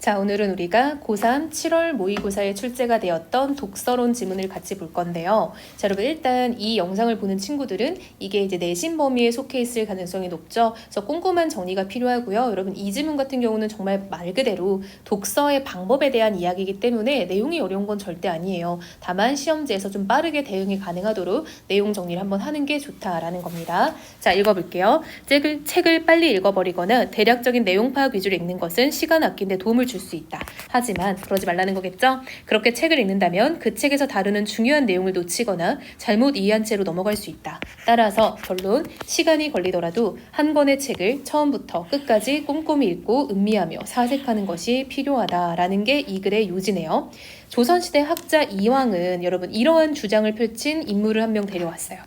자, 오늘은 우리가 고3 7월 모의고사에 출제가 되었던 독서론 지문을 같이 볼 건데요. 자, 여러분 일단 이 영상을 보는 친구들은 이게 이제 내신 범위에 속해 있을 가능성이 높죠. 그래서 꼼꼼한 정리가 필요하고요. 여러분 이 지문 같은 경우는 정말 말 그대로 독서의 방법에 대한 이야기이기 때문에 내용이 어려운 건 절대 아니에요. 다만 시험지에서 좀 빠르게 대응이 가능하도록 내용 정리를 한번 하는 게 좋다라는 겁니다. 자, 읽어볼게요. 책을, 책을 빨리 읽어버리거나 대략적인 내용 파악 위주로 읽는 것은 시간 아끼는데 도움을 줄 수 있다. 하지만 그러지 말라는 거겠죠? 그렇게 책을 읽는다면 그 책에서 다루는 중요한 내용을 놓치거나 잘못 이해한 채로 넘어갈 수 있다. 따라서 결론, 시간이 걸리더라도 한 권의 책을 처음부터 끝까지 꼼꼼히 읽고 음미하며 사색하는 것이 필요하다라는 게 이 글의 요지네요. 조선시대 학자 이황은 여러분 이러한 주장을 펼친 인물을 한 명 데려왔어요.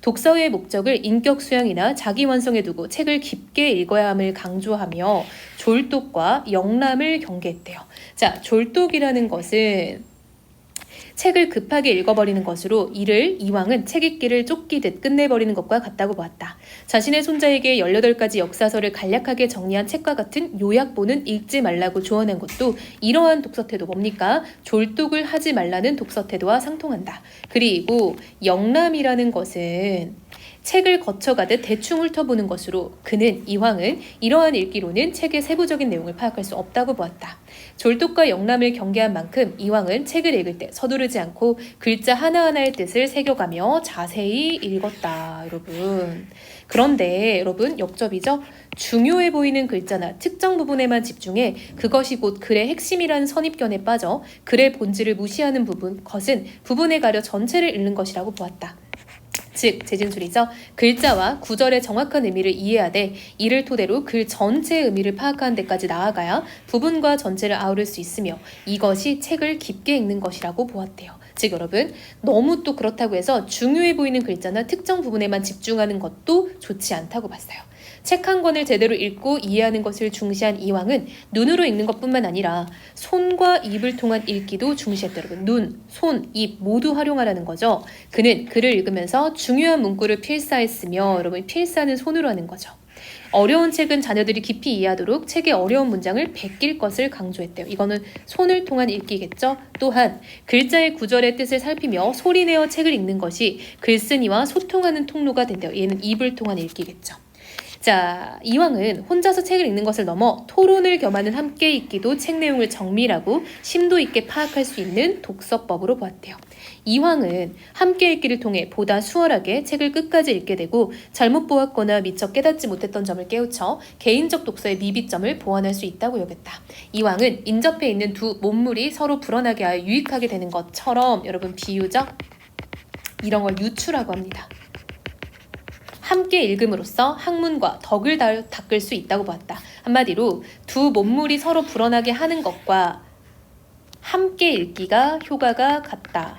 독서의 목적을 인격 수양이나 자기 완성에 두고 책을 깊게 읽어야 함을 강조하며 졸독과 영람을 경계했대요. 자, 졸독이라는 것은 책을 급하게 읽어버리는 것으로 이를 이왕은 책 읽기를 쫓기듯 끝내버리는 것과 같다고 보았다. 자신의 손자에게 18가지 역사서를 간략하게 정리한 책과 같은 요약본은 읽지 말라고 조언한 것도 이러한 독서 태도 뭡니까? 졸독을 하지 말라는 독서 태도와 상통한다. 그리고 영람이라는 것은 책을 거쳐가듯 대충 훑어보는 것으로 그는 이황은 이러한 읽기로는 책의 세부적인 내용을 파악할 수 없다고 보았다. 졸독과 영람을 경계한 만큼 이황은 책을 읽을 때 서두르지 않고 글자 하나하나의 뜻을 새겨가며 자세히 읽었다. 여러분. 그런데 여러분 역접이죠. 중요해 보이는 글자나 특정 부분에만 집중해 그것이 곧 글의 핵심이라는 선입견에 빠져 글의 본질을 무시하는 부분, 것은 부분에 가려 전체를 읽는 것이라고 보았다. 즉 재진술이죠. 글자와 구절의 정확한 의미를 이해하되 이를 토대로 글 전체의 의미를 파악하는 데까지 나아가야 부분과 전체를 아우를 수 있으며 이것이 책을 깊게 읽는 것이라고 보았대요. 즉 여러분 너무 또 그렇다고 해서 중요해 보이는 글자나 특정 부분에만 집중하는 것도 좋지 않다고 봤어요. 책 한 권을 제대로 읽고 이해하는 것을 중시한 이왕은 눈으로 읽는 것뿐만 아니라 손과 입을 통한 읽기도 중시했다 여러분. 눈, 손, 입 모두 활용하라는 거죠. 그는 글을 읽으면서 중요한 문구를 필사했으며 여러분 필사는 손으로 하는 거죠. 어려운 책은 자녀들이 깊이 이해하도록 책의 어려운 문장을 베낄 것을 강조했대요. 이거는 손을 통한 읽기겠죠. 또한 글자의 구절의 뜻을 살피며 소리내어 책을 읽는 것이 글쓴이와 소통하는 통로가 된대요. 얘는 입을 통한 읽기겠죠. 자, 이왕은 혼자서 책을 읽는 것을 넘어 토론을 겸하는 함께 읽기도 책 내용을 정밀하고 심도 있게 파악할 수 있는 독서법으로 보았대요. 이황은 함께 읽기를 통해 보다 수월하게 책을 끝까지 읽게 되고 잘못 보았거나 미처 깨닫지 못했던 점을 깨우쳐 개인적 독서의 미비점을 보완할 수 있다고 여겼다. 이황은 인접해 있는 두 몸물이 서로 불어나게 하여 유익하게 되는 것처럼 여러분 비유죠? 이런 걸 유추라고 합니다. 함께 읽음으로써 학문과 덕을 닦을 수 있다고 보았다. 한마디로 두 몸물이 서로 불어나게 하는 것과 함께 읽기가 효과가 같다.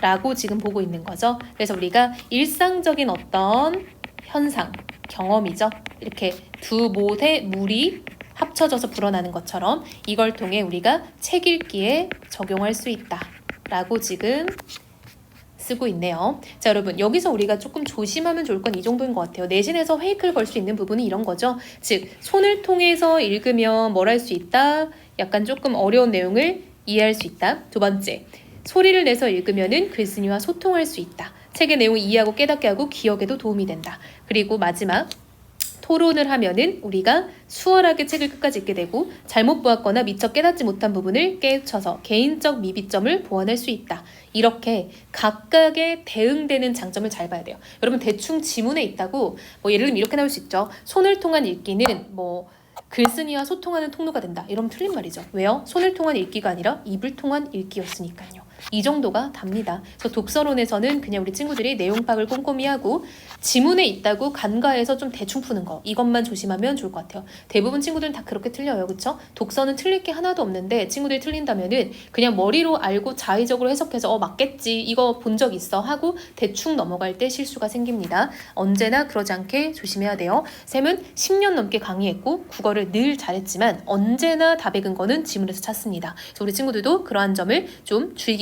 라고 지금 보고 있는 거죠. 그래서 우리가 일상적인 어떤 현상, 경험이죠. 이렇게 두 못의 물이 합쳐져서 불어나는 것처럼 이걸 통해 우리가 책 읽기에 적용할 수 있다. 라고 지금 쓰고 있네요. 자, 여러분, 여기서 우리가 조금 조심하면 좋을 건 이 정도인 것 같아요. 내신에서 페이크를 걸수 있는 부분이 이런 거죠. 즉, 손을 통해서 읽으면 뭘 할 수 있다? 약간 조금 어려운 내용을 이해할 수 있다. 두 번째, 소리를 내서 읽으면은 글쓴이와 소통할 수 있다. 책의 내용을 이해하고 깨닫게 하고 기억에도 도움이 된다. 그리고 마지막, 토론을 하면은 우리가 수월하게 책을 끝까지 읽게 되고 잘못 보았거나 미처 깨닫지 못한 부분을 깨우쳐서 개인적 미비점을 보완할 수 있다. 이렇게 각각의 대응되는 장점을 잘 봐야 돼요. 여러분 대충 지문에 있다고 뭐 예를 들면 이렇게 나올 수 있죠. 손을 통한 읽기는 뭐 글쓴이와 소통하는 통로가 된다. 이러면 틀린 말이죠. 왜요? 손을 통한 읽기가 아니라 입을 통한 읽기였으니까요. 이 정도가 답니다. 그래서 독서론에서는 그냥 우리 친구들이 내용 파악을 꼼꼼히 하고 지문에 있다고 간과해서 좀 대충 푸는 거 이것만 조심하면 좋을 것 같아요. 대부분 친구들은 다 그렇게 틀려요. 그렇죠? 독서는 틀릴 게 하나도 없는데 친구들이 틀린다면은 그냥 머리로 알고 자의적으로 해석해서 어 맞겠지 이거 본 적 있어 하고 대충 넘어갈 때 실수가 생깁니다. 언제나 그러지 않게 조심해야 돼요. 쌤은 10년 넘게 강의했고 국어를 늘 잘했지만 언제나 답의 근거는 지문에서 찾습니다. 그래서 우리 친구들도 그러한 점을 좀 주의